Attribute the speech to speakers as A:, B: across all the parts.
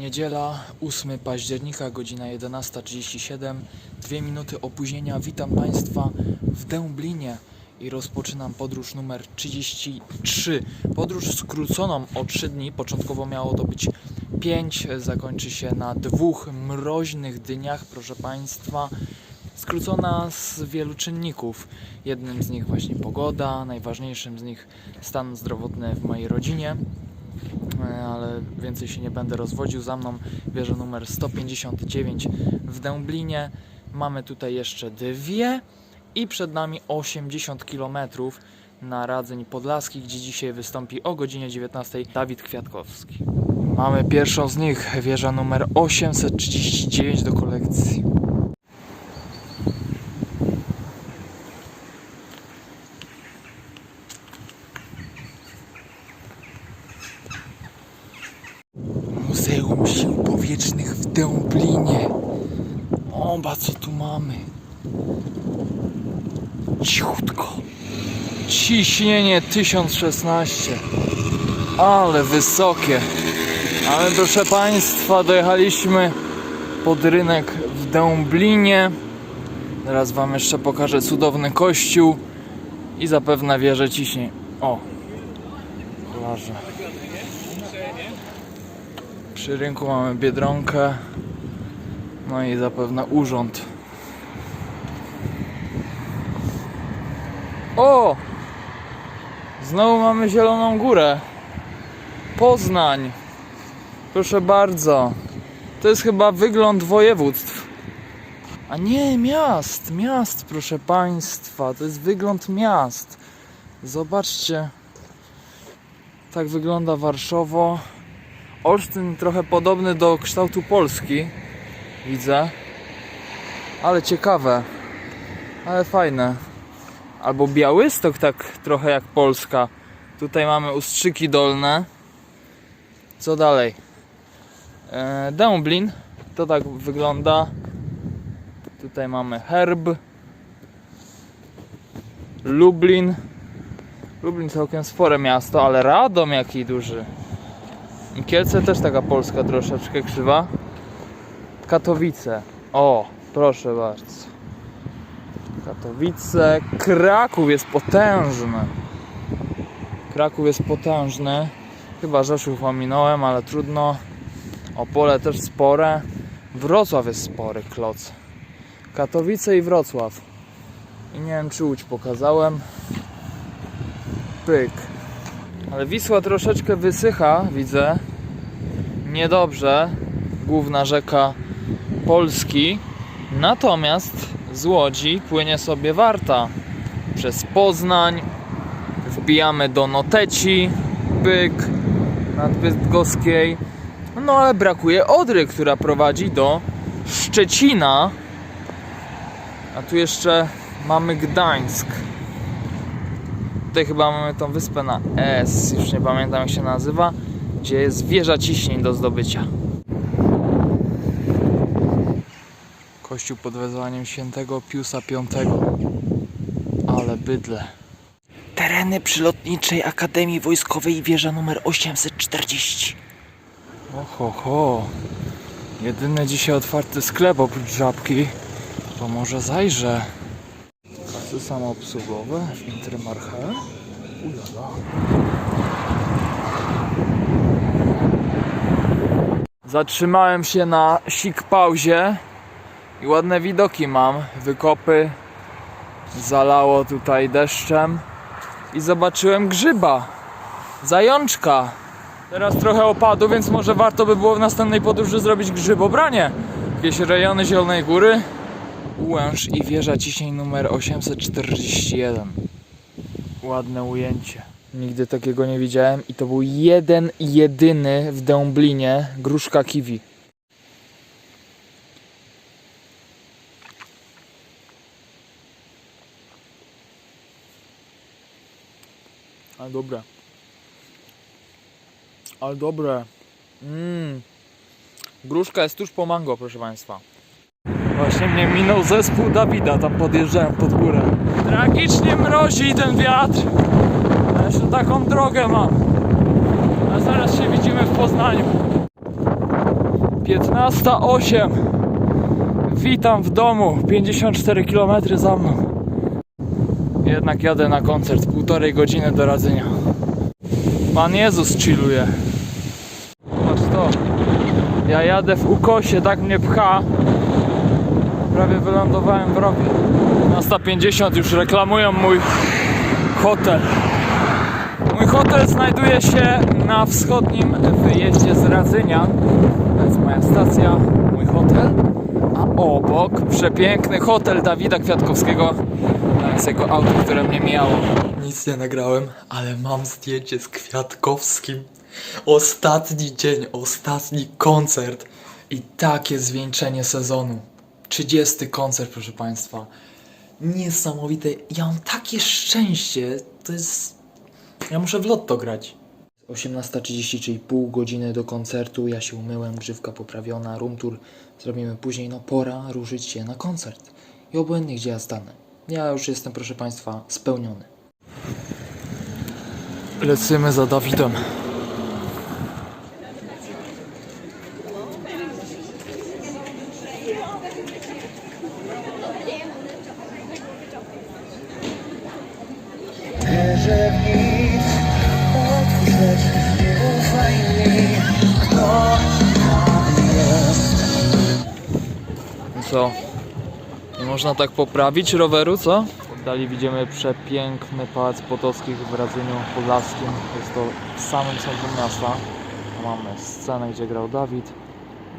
A: Niedziela, 8 października, godzina 11.37. Dwie minuty opóźnienia. Witam Państwa w Dęblinie i rozpoczynam podróż numer 33. Podróż skróconą o 3 dni. Początkowo miało to być 5, zakończy się na dwóch mroźnych dniach, proszę Państwa. Skrócona z wielu czynników. Jednym z nich właśnie pogoda, najważniejszym z nich stan zdrowotny w mojej rodzinie. E, ale więcej się nie będę rozwodził. Za mną wieża numer 159 w Dęblinie. Mamy tutaj jeszcze dwie i przed nami 80 km na Radzeń Podlaski, gdzie dzisiaj wystąpi o godzinie 19 Dawid Kwiatkowski. Mamy pierwszą z nich, wieża numer 839 do kolekcji. Muzeum Sił Powietrznych w Dęblinie. Oba, co tu mamy? Cichutko. Ciśnienie 1016. Ale wysokie. Ale proszę Państwa, dojechaliśmy pod rynek w Dęblinie. Teraz Wam jeszcze pokażę cudowny kościół i zapewne wieżę ciśnień. O, kolarze. Przy rynku mamy Biedronkę. No i zapewne urząd. O! Znowu mamy Zieloną Górę. Poznań. Proszę bardzo. To jest chyba wygląd województw. A nie, miast, miast, proszę Państwa. To jest wygląd miast. Zobaczcie. Tak wygląda Warszawa. Olsztyn trochę podobny do kształtu Polski, widzę. Ale ciekawe. Ale fajne. Albo Białystok tak trochę jak Polska. Tutaj mamy Ustrzyki Dolne. Co dalej? E, Dęblin. To tak wygląda. Tutaj mamy Herb. Lublin. Lublin całkiem spore miasto, ale Radom jaki duży. Kielce też taka Polska troszeczkę krzywa. Katowice. O, proszę bardzo. Katowice. Kraków jest potężny. Kraków jest potężny. Chyba Rzeszów ominąłem, ale trudno. Opole też spore. Wrocław jest spory, kloc. Katowice i Wrocław. I nie wiem, czy Łódź pokazałem. Pyk. Ale Wisła troszeczkę wysycha, widzę. Niedobrze. Główna rzeka Polski. Natomiast z Łodzi płynie sobie Warta. Przez Poznań. Wbijamy do Noteci. Pyk. Nadbydgoskiej. No ale brakuje Odry, która prowadzi do Szczecina. A tu jeszcze mamy Gdańsk. Tutaj chyba mamy tą wyspę na S, już nie pamiętam jak się nazywa, gdzie jest wieża ciśnień do zdobycia. Kościół pod wezwaniem świętego Piusa V. Ale bydle. Tereny przylotniczej Akademii Wojskowej wieża numer 840. Oho, ho. Jedyny dzisiaj otwarty sklep oprócz żabki. To może zajrzę. Kasy samoobsługowe w Intermarché. Ulala. Zatrzymałem się na sik pauzie i ładne widoki mam. Wykopy zalało tutaj deszczem i zobaczyłem grzyba. Zajączka. Teraz trochę opadu, więc może warto by było w następnej podróży zrobić grzybobranie. Jakieś rejony Zielonej Góry. Łęż i wieża ciśnień numer 841. Ładne ujęcie. Nigdy takiego nie widziałem i to był jeden jedyny w Dęblinie gruszka kiwi. Ale dobre. Ale dobre. Mmm. Gruszka jest tuż po mango, proszę Państwa. Właśnie mnie minął zespół Dawida, tam podjeżdżałem pod górę. Tragicznie mrozi ten wiatr. A jeszcze taką drogę mam. A zaraz się widzimy w Poznaniu. 15.08 Witam w domu 54 km za mną Jednak jadę na koncert Półtorej godziny do radzenia Pan Jezus chilluje Patrz to Ja jadę w ukosie, tak mnie pcha Prawie wylądowałem w rowie 15.50 już reklamują mój hotel Mój hotel znajduje się na wschodnim wyjeździe z Radzynia. To jest moja stacja, mój hotel. A obok przepiękny hotel Dawida Kwiatkowskiego. Jest jego auto, które mnie mijało. Nic nie nagrałem, ale mam zdjęcie z Kwiatkowskim. Ostatni dzień, ostatni koncert i takie zwieńczenie sezonu. 30 koncert, proszę Państwa. Niesamowite. Ja mam takie szczęście. To jest ja muszę w lotto grać. 18.30, czyli pół godziny do koncertu. Ja się umyłem, grzywka poprawiona, room tour zrobimy później. No pora ruszyć się na koncert. I obłędnie gdzie ja stanę. Ja już jestem, proszę Państwa, spełniony. Lecimy za Dawidem. Można tak poprawić roweru, co? Dalej widzimy przepiękny Pałac Potockich w Radzyniu Podlaskim. Jest to w samym centrum miasta. Mamy scenę, gdzie grał Dawid.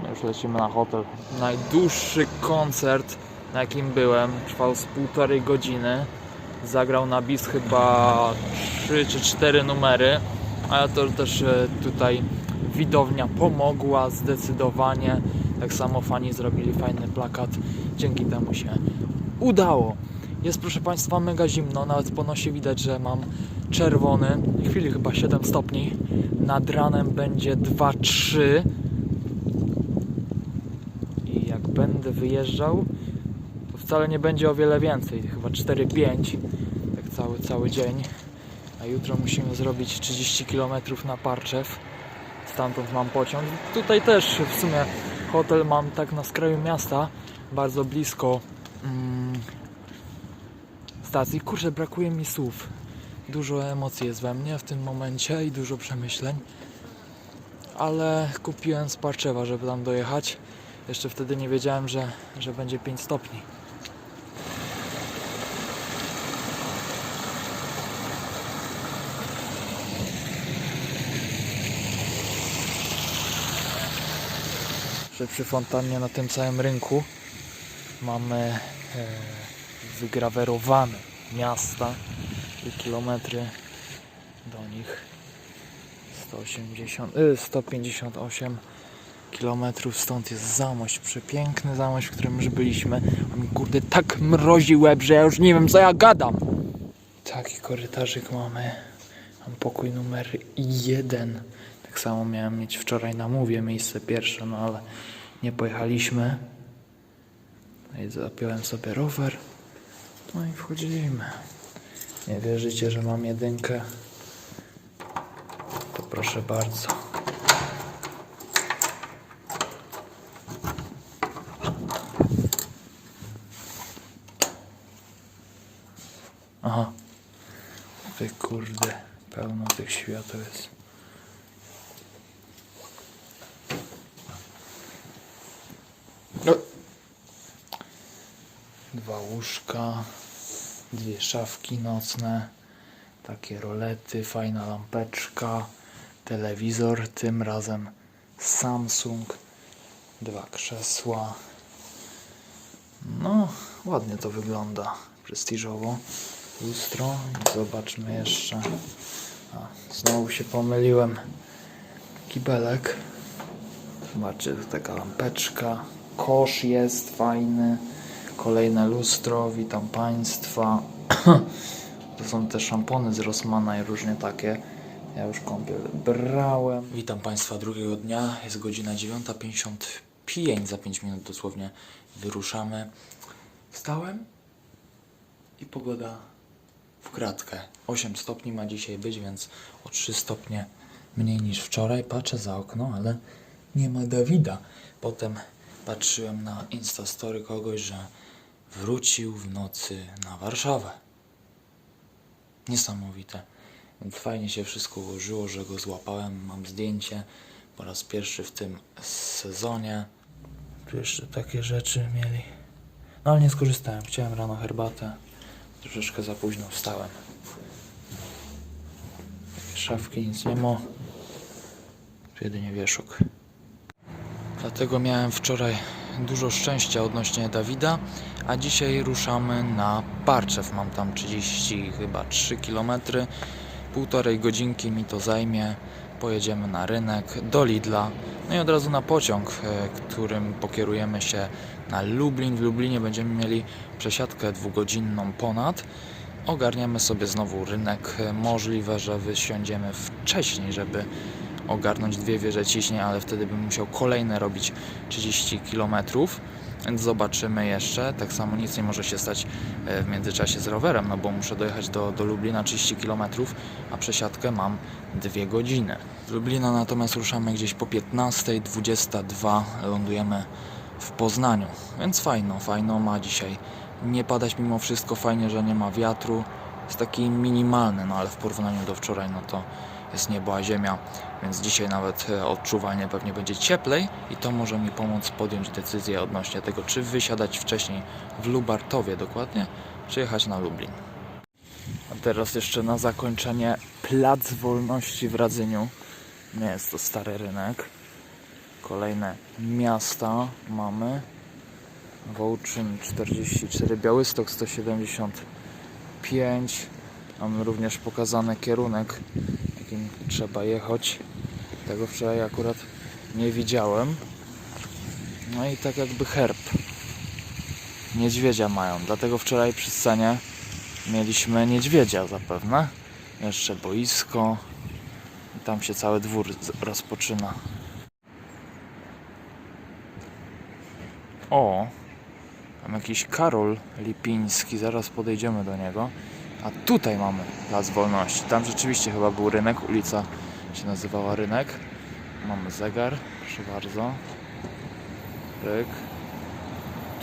A: No już lecimy na hotel. Najdłuższy koncert, na jakim byłem, trwał z półtorej godziny. Zagrał na bis chyba 3 czy 4 numery, ale to też e, tutaj widownia pomogła zdecydowanie. Tak samo fani zrobili fajny plakat. Dzięki temu się udało. Jest proszę Państwa mega zimno, nawet po nosie widać, że mam czerwony. W chwili chyba 7 stopni. Nad ranem będzie 2-3. I jak będę wyjeżdżał, to wcale nie będzie o wiele więcej, chyba 4-5, tak cały, cały dzień. A jutro musimy zrobić 30 km na Parczew. Stamtąd mam pociąg. Tutaj też w sumie hotel mam tak na skraju miasta, bardzo blisko mm, stacji. Kurczę, brakuje mi słów. Dużo emocji jest we mnie w tym momencie i dużo przemyśleń. Ale kupiłem z Parczewa, żeby tam dojechać. Jeszcze wtedy nie wiedziałem, że, że będzie 5 stopni. Że przy fontannie na tym całym rynku mamy e, wygrawerowane miasta i kilometry do nich 180, y, 158 kilometrów stąd jest Zamość, przepiękny Zamość, w którym już byliśmy. Mi kurde tak mrozi łeb, że ja już nie wiem co ja gadam. Taki korytarzyk mamy. Mam pokój numer jeden. Tak samo miałem mieć wczoraj na mówie miejsce pierwsze, no ale nie pojechaliśmy. No i zapiąłem sobie rower. No i wchodzimy. Nie wierzycie, że mam jedynkę? To proszę bardzo. Aha. Ty kurde, pełno tych świateł jest. No. Dwa łóżka, dwie szafki nocne, takie rolety, fajna lampeczka, telewizor, tym razem Samsung, dwa krzesła. No, ładnie to wygląda, prestiżowo. Lustro, zobaczmy jeszcze. A, znowu się pomyliłem. Kibelek. Zobaczcie, taka lampeczka. Kosz jest fajny. Kolejne lustro. Witam Państwa. to są te szampony z Rossmana i różnie takie. Ja już kąpiel brałem. Witam Państwa drugiego dnia. Jest godzina 9.55. Za 5 minut dosłownie wyruszamy. Wstałem i pogoda w kratkę. 8 stopni ma dzisiaj być, więc o 3 stopnie mniej niż wczoraj. Patrzę za okno, ale nie ma Dawida. Potem patrzyłem na Instastory kogoś, że wrócił w nocy na Warszawę. Niesamowite. Fajnie się wszystko ułożyło, że go złapałem. Mam zdjęcie po raz pierwszy w tym sezonie. Tu jeszcze takie rzeczy mieli. No ale nie skorzystałem. Chciałem rano herbatę. Troszeczkę za późno wstałem. Takie szafki, nic nie ma. Jedynie wieszuk. Dlatego miałem wczoraj dużo szczęścia odnośnie Dawida, a dzisiaj ruszamy na Parczew. Mam tam 30 chyba 3 km. Półtorej godzinki mi to zajmie. Pojedziemy na rynek, do Lidla, no i od razu na pociąg, e, którym pokierujemy się na Lublin. W Lublinie będziemy mieli przesiadkę dwugodzinną ponad. Ogarniemy sobie znowu rynek. E, Możliwe, że wysiądziemy wcześniej, żeby ogarnąć dwie wieże ciśnień, ale wtedy bym musiał kolejne robić 30 km. Więc zobaczymy jeszcze. Tak samo nic nie może się stać e, w międzyczasie z rowerem, no bo muszę dojechać do, do Lublina 30 km, a przesiadkę mam 2 godziny. Z Lublina natomiast ruszamy gdzieś po 15.22 lądujemy w Poznaniu. Więc fajno, fajno ma dzisiaj nie padać mimo wszystko. Fajnie, że nie ma wiatru. Jest taki minimalny, no ale w porównaniu do wczoraj, no to jest niebo a ziemia, więc dzisiaj nawet e, odczuwalnie pewnie będzie cieplej i to może mi pomóc podjąć decyzję odnośnie tego, czy wysiadać wcześniej w Lubartowie dokładnie, czy jechać na Lublin. A teraz jeszcze na zakończenie Plac Wolności w Radzyniu. Nie jest to stary rynek. Kolejne miasta mamy. Wołczyn 44, Białystok 175. Mamy również pokazany kierunek, jakim trzeba jechać. Tego wczoraj akurat nie widziałem. No i tak jakby herb. Niedźwiedzia mają, dlatego wczoraj przy scenie mieliśmy niedźwiedzia zapewne. Jeszcze boisko. I tam się cały dwór rozpoczyna. O, tam jakiś Karol Lipiński, zaraz podejdziemy do niego. A tutaj mamy Plac Wolności. Tam rzeczywiście chyba był rynek, ulica się nazywała Rynek. Mamy zegar, proszę bardzo. Ryk.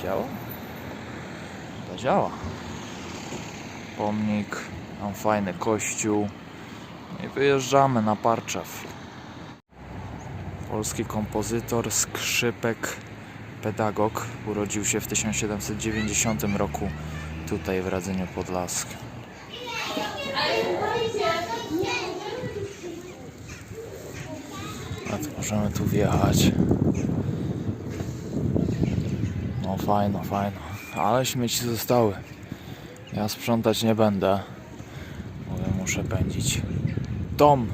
A: Działa? To działa. Pomnik, mam fajny kościół. I wyjeżdżamy na Parczew. Polski kompozytor, skrzypek, pedagog. Urodził się w 1790 roku tutaj w Radzyniu Podlaskim. A to możemy tu wjechać. No fajno, fajno. Ale śmieci zostały. Ja sprzątać nie będę. Muszę pędzić. Dom.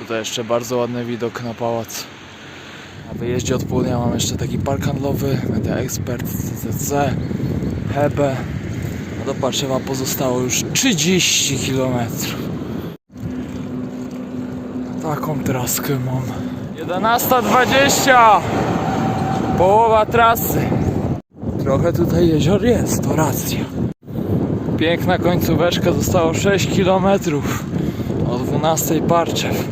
A: Tutaj jeszcze bardzo ładny widok na pałac. Na wyjeździe od południa mam jeszcze taki park handlowy, Media Expert, CCC, Hebe. A do Parszewa pozostało już 30 km. Taką traskę mam. 11.20! Połowa trasy. Trochę tutaj jezior jest, to racja. Piękna końcóweczka, zostało 6 km. O 12 Parczew.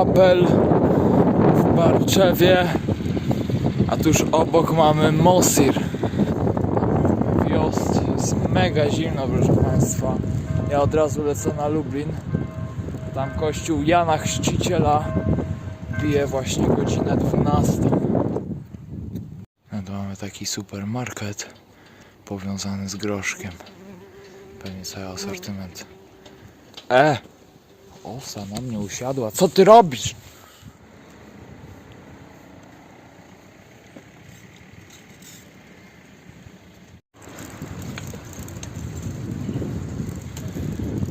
A: Fabel w Barczewie. A tuż obok mamy Mosir. Wiost. Jest mega zimno, proszę Państwa. Ja od razu lecę na Lublin. Tam kościół Jana Chrzciciela bije właśnie godzinę 12. No to mamy taki supermarket powiązany z groszkiem. Pewnie cały asortyment. E! Osa na mnie usiadła. Co ty robisz?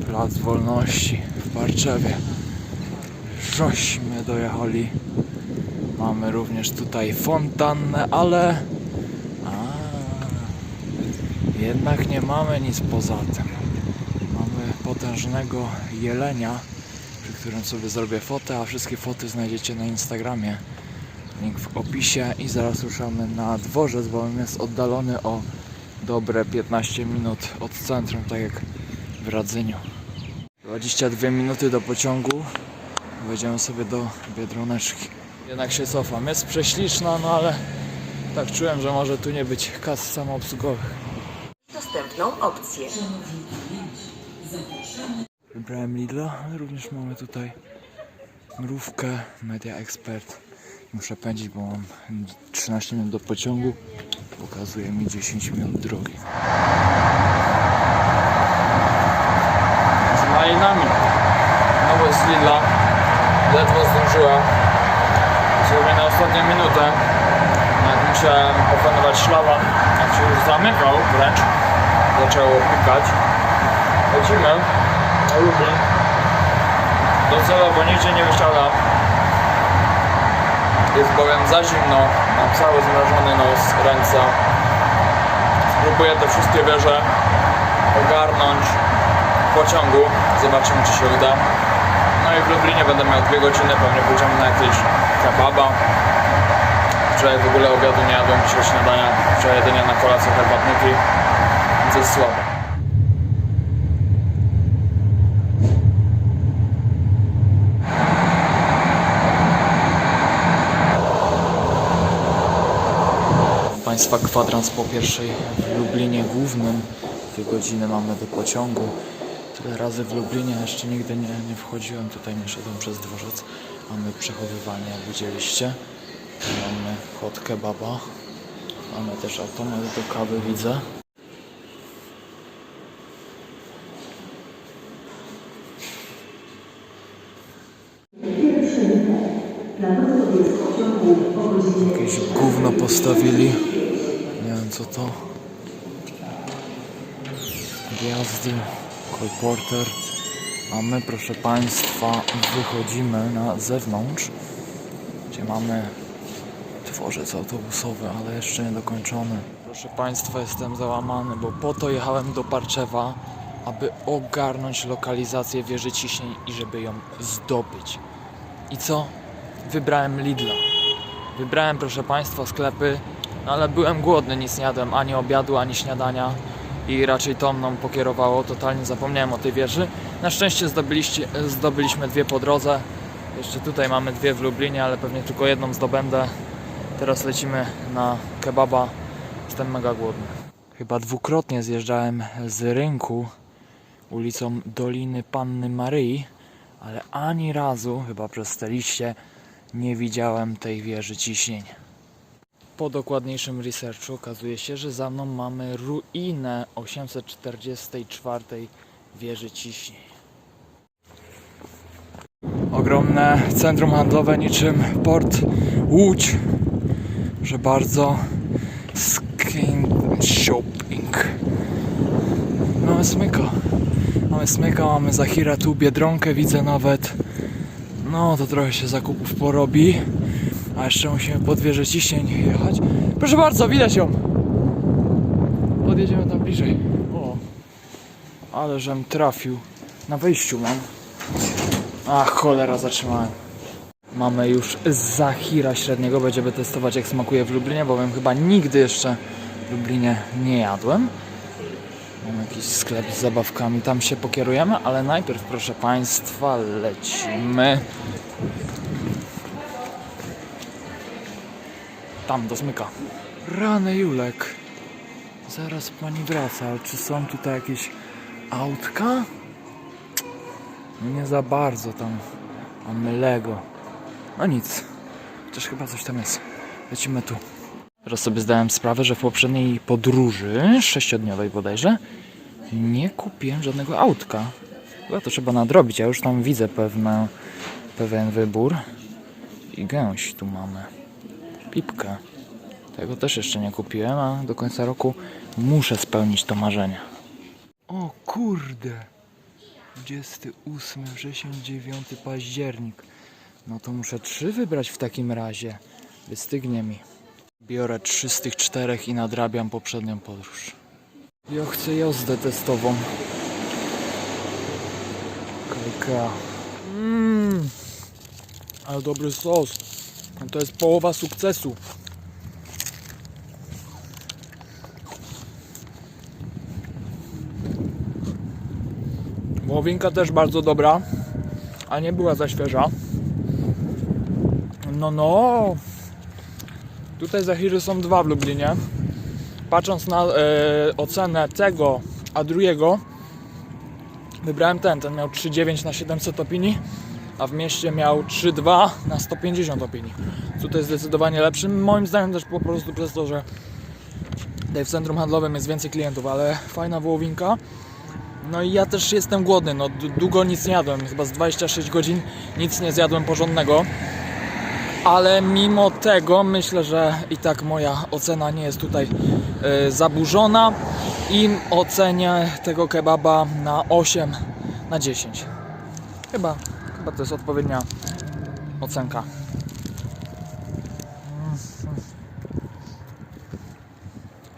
A: Plac Wolności w Barczewie. Żośmy dojechali. Mamy również tutaj fontannę, ale... A, jednak nie mamy nic poza tym. Mamy potężnego jelenia którym sobie zrobię fotę, a wszystkie foty znajdziecie na Instagramie. Link w opisie i zaraz ruszamy na dworzec, bo on jest oddalony o dobre 15 minut od centrum, tak jak w Radzyniu. 22 minuty do pociągu. Wejdziemy sobie do Biedroneczki. Jednak się cofam. Jest prześliczna, no ale tak czułem, że może tu nie być kas samoobsługowych.
B: dostępną opcję.
A: Wybrałem Lidla, ale również mamy tutaj mrówkę Media Expert. Muszę pędzić, bo mam 13 minut do pociągu. Pokazuje mi 10 minut drogi. Z nami. Nowość z Lidla. Ledwo zdążyła. Dosłownie na ostatnią minutę. Nawet musiałem opanować szlaban. Jak się już zamykał wręcz. Zaczęło pikać. Lecimy. Docelowo nigdzie nie wysiadam. Jest bowiem za zimno. Mam cały zmrażony nos, ręce. Spróbuję te wszystkie wieże ogarnąć w pociągu. Zobaczymy czy się uda. No i w Lublinie będę miał dwie godziny. Pewnie pójdziemy na jakieś kebaba. Wczoraj w ogóle obiadu nie jadłem, dzisiaj śniadania. Wczoraj jedynie na kolację herbatniki. Więc jest słabo. Państwa kwadrans po pierwszej w Lublinie głównym. Dwie godziny mamy do pociągu. Tyle razy w Lublinie jeszcze nigdy nie, nie wchodziłem, tutaj nie szedłem przez dworzec. Mamy przechowywanie, jak widzieliście. Mamy hot kebaba. Mamy też automat do kawy, widzę. Jakieś gówno postawili. Co to. Gwiazdy, kolporter. A my, proszę Państwa, wychodzimy na zewnątrz, gdzie mamy dworzec autobusowy, ale jeszcze nie dokończony. Proszę Państwa, jestem załamany, bo po to jechałem do Parczewa, aby ogarnąć lokalizację wieży ciśnień i żeby ją zdobyć. I co? Wybrałem Lidla. Wybrałem, proszę Państwa, sklepy, ale byłem głodny, nic nie jadłem, ani obiadu, ani śniadania i raczej to mną pokierowało, totalnie zapomniałem o tej wieży. Na szczęście zdobyliśmy dwie po drodze. Jeszcze tutaj mamy dwie w Lublinie, ale pewnie tylko jedną zdobędę. Teraz lecimy na kebaba. Jestem mega głodny. Chyba dwukrotnie zjeżdżałem z rynku ulicą Doliny Panny Maryi, ale ani razu, chyba przez te liście, nie widziałem tej wieży ciśnień. Po dokładniejszym researchu okazuje się, że za mną mamy ruinę 844 wieży ciśnień. Ogromne centrum handlowe niczym port Łódź. Że bardzo skin shopping. Mamy smyka. Mamy smyka, mamy Zahira tu, Biedronkę widzę nawet. No to trochę się zakupów porobi. A jeszcze musimy pod wieżę ciśnień jechać. Proszę bardzo, widać ją. Podjedziemy tam bliżej. O. Ale żem trafił. Na wejściu mam. Ach, cholera, zatrzymałem. Mamy już Zahira średniego. Będziemy testować jak smakuje w Lublinie, bowiem chyba nigdy jeszcze w Lublinie nie jadłem. Mam jakiś sklep z zabawkami, tam się pokierujemy, ale najpierw, proszę Państwa, lecimy tam do zmyka. Rany Julek. Zaraz pani wraca, ale czy są tutaj jakieś autka? No nie za bardzo tam mamy Lego. No nic. Chociaż chyba coś tam jest. Lecimy tu. Teraz sobie zdałem sprawę, że w poprzedniej podróży, sześciodniowej bodajże, nie kupiłem żadnego autka. Chyba to trzeba nadrobić. Ja już tam widzę pewne, pewien wybór. I gęś tu mamy. Pipkę. Tego też jeszcze nie kupiłem, a do końca roku muszę spełnić to marzenie. O kurde! 28 wrzesień, 9 październik. No to muszę trzy wybrać w takim razie. Wystygnie mi. Biorę trzy z tych czterech i nadrabiam poprzednią podróż. Ja chcę jazdę testową. Klika. Mm. Ale dobry sos. To jest połowa sukcesu. Wołowinka też bardzo dobra, a nie była za świeża. No, no. Tutaj zachiry są dwa w Lublinie. Patrząc na e, ocenę tego, a drugiego, wybrałem ten. Ten miał 3,9 na 700 opinii, a w mieście miał 3,2 na 150 opinii. Tutaj jest zdecydowanie lepszy. Moim zdaniem też po prostu przez to, że tutaj w centrum handlowym jest więcej klientów, ale fajna wołowinka. No i ja też jestem głodny, no długo nic nie jadłem, chyba z 26 godzin nic nie zjadłem porządnego. Ale mimo tego myślę, że i tak moja ocena nie jest tutaj e, zaburzona i ocenię tego kebaba na 8 na 10. Chyba, chyba to jest odpowiednia ocenka.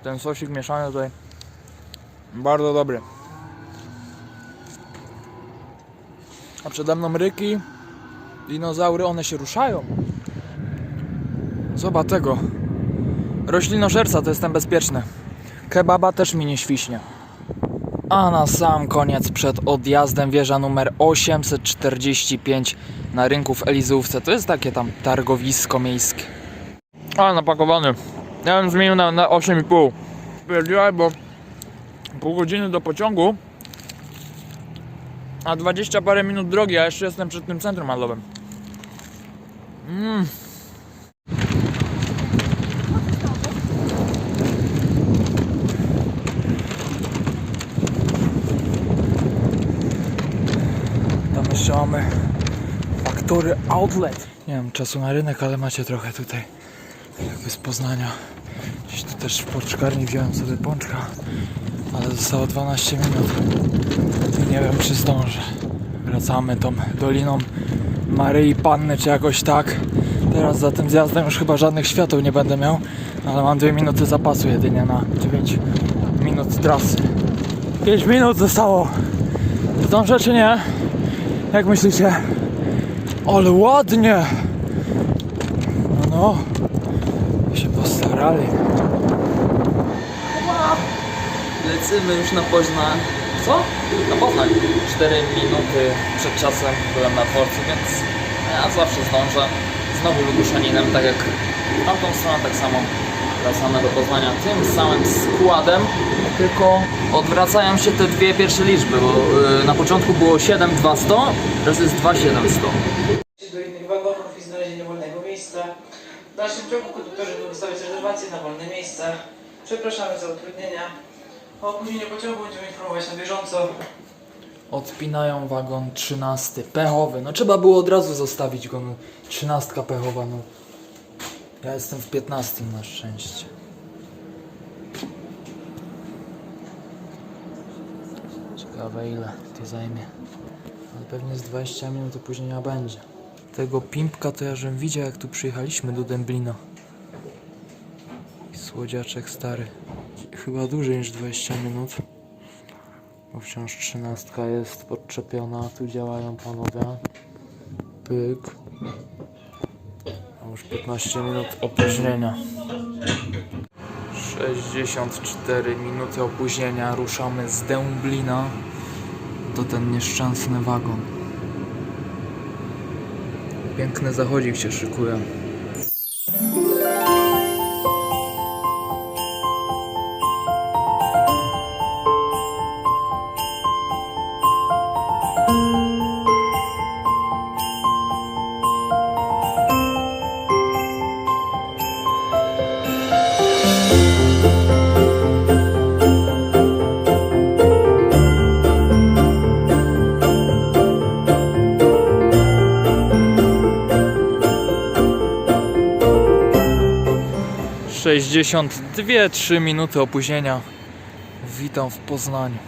A: Ten sosik mieszany tutaj bardzo dobry. A przede mną ryki, dinozaury, one się ruszają. Zobacz tego. Roślinożerca to jestem bezpieczny. Kebaba też mi nie świśnie. A na sam koniec przed odjazdem wieża numer 845 na rynku w Elizówce. To jest takie tam targowisko miejskie. Ale napakowany. Ja bym zmienił na, na 8,5. Stwierdziłem, bo pół godziny do pociągu a 20 parę minut drogi, a jeszcze jestem przed tym centrum handlowym. Mm. Mamy Factory Outlet. Nie mam czasu na rynek, ale macie trochę tutaj jakby z Poznania. Gdzieś tu też w pączkarni wziąłem sobie pączka, ale zostało 12 minut. Nie wiem czy zdążę. Wracamy tą doliną Maryi Panny czy jakoś tak. Teraz za tym zjazdem już chyba żadnych świateł nie będę miał, ale mam 2 minuty zapasu jedynie na 9 minut trasy. 5 minut zostało. Zdążę czy nie? Jak myślicie? Ale ładnie! No no, się postarali. Lecimy już na Poznań. Co? Na Poznań. 4 minuty przed czasem byłem na dworcu, więc ja zawsze zdążę. Znowu Lubuszaninem, tak jak tamtą stronę, tak samo wracamy do Poznania tym samym składem, tylko odwracają się te dwie pierwsze liczby, bo y, na początku było 7200, teraz jest 2700.
C: do innych wagonów i znalezienie wolnego miejsca. W dalszym ciągu konduktorzy będą wystawiać rezerwacje na wolne miejsca. Przepraszamy za utrudnienia. O opóźnieniu pociągu będziemy informować na bieżąco.
A: Odpinają wagon 13, pechowy. No trzeba było od razu zostawić go. No, 13 pechowa, no. Ja jestem w 15 na szczęście. Ciekawe ile to zajmie. Ale pewnie z 20 minut opóźnienia będzie. Tego pimpka to ja żem widział jak tu przyjechaliśmy do Dęblina. I Słodziaczek stary. Chyba dłużej niż 20 minut. Bo wciąż trzynastka jest podczepiona, tu działają panowie. Pyk. A już 15 minut opóźnienia. 64 minuty opóźnienia. Ruszamy z Dęblina do ten nieszczęsny wagon. Piękny zachodzik się szykuje. Sześćdziesiąt dwie, trzy minuty opóźnienia. Witam w Poznaniu.